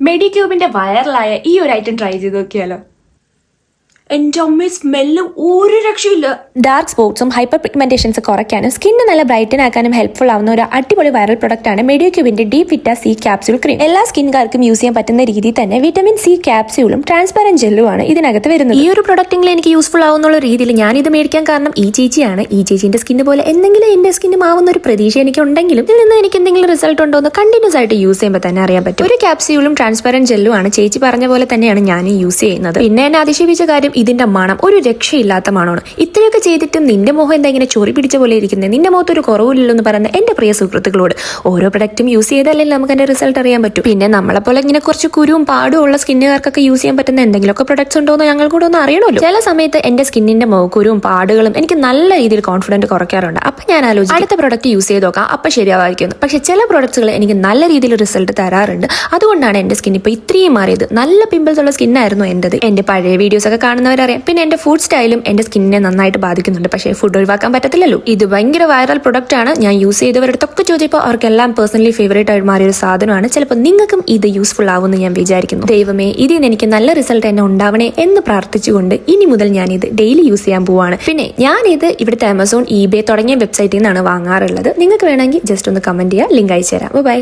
മെഡിക്യൂബിന്റെ വൈറലായ ഈ ഒരു ഐറ്റം ട്രൈ ചെയ്ത് നോക്കിയാലോ? എന്റെ അമ്മ സ്മെല്ലും ഒരു രക്ഷയില്ല. ഡാർക്ക് സ്പോട്ട്സും ഹൈപ്പർ പിഗ്മെന്റേഷൻസ് കുറയ്ക്കാനും സ്കിന്ന് നല്ല ബ്രൈറ്റൻ ആക്കാനും ഹെൽപ്ഫുൾ ആവുന്ന ഒരു അടിപൊളി വൈറൽ പ്രൊഡക്റ്റ് ആണ് മെഡിയോക്യൂബിന്റെ deep vita C capsule cream എല്ലാ സ്കിൻകാർക്കും യൂസ് ചെയ്യാൻ പറ്റുന്ന രീതിയിൽ തന്നെ വിറ്റമിൻ സി ക്യാപ്സ്യൂളും ട്രാൻസ്പെറന്റ് ജെല്ലും ആണ് ഇതിനകത്ത് വരുന്നത്. ഈ ഒരു പ്രൊഡക്റ്റിംഗിൽ എനിക്ക് യൂസ്ഫുൾ ആവുന്നുള്ള രീതിയിൽ ഞാൻ ഇത് മേടിക്കാൻ കാരണം ഈ ചേച്ചിയാണ്. ഈ ചേച്ചിന്റെ സ്കിന്ന് പോലെ എന്തെങ്കിലും എന്റെ സ്കിന്നും ആവുന്ന ഒരു പ്രതീക്ഷ എനിക്ക് ഉണ്ടെങ്കിലും ഇതിൽ നിന്ന് എനിക്ക് എന്തെങ്കിലും റിസൾട്ട് ഉണ്ടോ എന്ന് കണ്ടിന്യൂസ് ആയിട്ട് യൂസ് ചെയ്യുമ്പോൾ തന്നെ അറിയാൻ പറ്റും. ഒരു ക്യാപ്സ്യൂളും ട്രാൻസ്പെറന്റ് ജെല്ലും ആണ് ചേച്ചി പറഞ്ഞ പോലെ തന്നെയാണ് ഞാൻ യൂസ് ചെയ്യുന്നത്. പിന്നെ എന്നെ അതിശയിപ്പിച്ച കാര്യം ഇതിന്റെ മണം ഒരു രക്ഷയില്ലാത്ത മണമാണ്. ഇത്രയൊക്കെ ചെയ്തിട്ടും നിന്റെ മുഖം എന്താ ഇങ്ങനെ ചൊറി പിടിച്ച പോലെ ഇരിക്കുന്നത് നിന്റെ മുഖത്ത് ഒരു കുറവില്ലല്ലോ എന്ന് പറയുന്ന എന്റെ പ്രിയ സുഹൃത്തുക്കളോട്. ഓരോ പ്രൊഡക്റ്റും യൂസ് ചെയ്താലല്ലേ നമുക്ക് അതിന്റെ റിസൾട്ട് അറിയാൻ പറ്റും. പിന്നെ നമ്മളെ പോലെ ഇങ്ങനെ കുറച്ച് കുരുവും പാടും ഉള്ള സ്കിന്നുകാർക്കൊക്കെ യൂസ് ചെയ്യാൻ പറ്റുന്ന എന്തെങ്കിലുമൊക്കെ പ്രൊഡക്ട്സ് ഉണ്ടോ എന്ന് ഞങ്ങൾ കൂടെ ഒന്ന് അറിയണമല്ലോ. ചില സമയത്ത് എന്റെ സ്കിന്നിന്റെ മുഖക്കുരുവും പാടുകളും എനിക്ക് നല്ല രീതിയിൽ കോൺഫിഡന്റ് കുറയ്ക്കാറുണ്ട്. അപ്പൊ ഞാൻ ആലോചിച്ചു അടുത്ത പ്രൊഡക്റ്റ് യൂസ് ചെയ്ത് നോക്കാം. അപ്പൊ ശരിയാവായിരിക്കും പക്ഷെ ചില പ്രൊഡക്ട്സുകൾ എനിക്ക് നല്ല രീതിയിൽ റിസൾട്ട് തരാറുണ്ട്. അതുകൊണ്ടാണ് എന്റെ സ്കിൻ ഇപ്പൊ ഇത്രയും മാറിയത്. നല്ല പിമ്പിൾസ് ഉള്ള സ്കിന്നായിരുന്നു എന്റേത്. എന്റെ പഴയ വീഡിയോസ് ഒക്കെ കാണുന്നവരറിയാം പിന്നെ എന്റെ ഫുഡ് സ്റ്റൈലും എന്റെ സ്കിന്നിനെ നന്നായിട്ട് ബാധിക്കുന്നുണ്ട്. പക്ഷേ ഫുഡ് ഒഴിവാക്കാൻ പറ്റത്തില്ലല്ലോ. ഇത് ഭയങ്കര വൈറൽ പ്രൊഡക്റ്റ് ആണ്. ഞാൻ യൂസ് ചെയ്തവരുടെ അടുത്തൊക്കെ ചോദിച്ചപ്പോൾ അവർക്കെല്ലാം പേഴ്സണലി ഫേവറേറ്റ് ആയി മാറിയ ഒരു സാധനമാണ്. ചിലപ്പോൾ നിങ്ങൾക്കും ഇത് യൂസ്ഫുൾ ആവുമെന്ന് ഞാൻ വിചാരിക്കുന്നു. ദൈവമേ ഇതിൽ എനിക്ക് നല്ല റിസൾട്ട് എന്നെ ഉണ്ടാവണേ എന്ന് പ്രാർത്ഥിച്ചുകൊണ്ട് ഇനി മുതൽ ഞാൻ ഇത് ഡെയിലി യൂസ് ചെയ്യാൻ പോവാണ്. പിന്നെ ഞാൻ ഇത് ഇവിടുത്തെ ആമസോൺ ഇബേ തുടങ്ങിയ വെബ്സൈറ്റിൽ നിന്നാണ് വാങ്ങാറുള്ളത്. നിങ്ങൾക്ക് വേണമെങ്കിൽ ജസ്റ്റ് ഒന്ന് കമന്റ് ചെയ്യുക ലിങ്ക് അയച്ചു തരാം ബൈ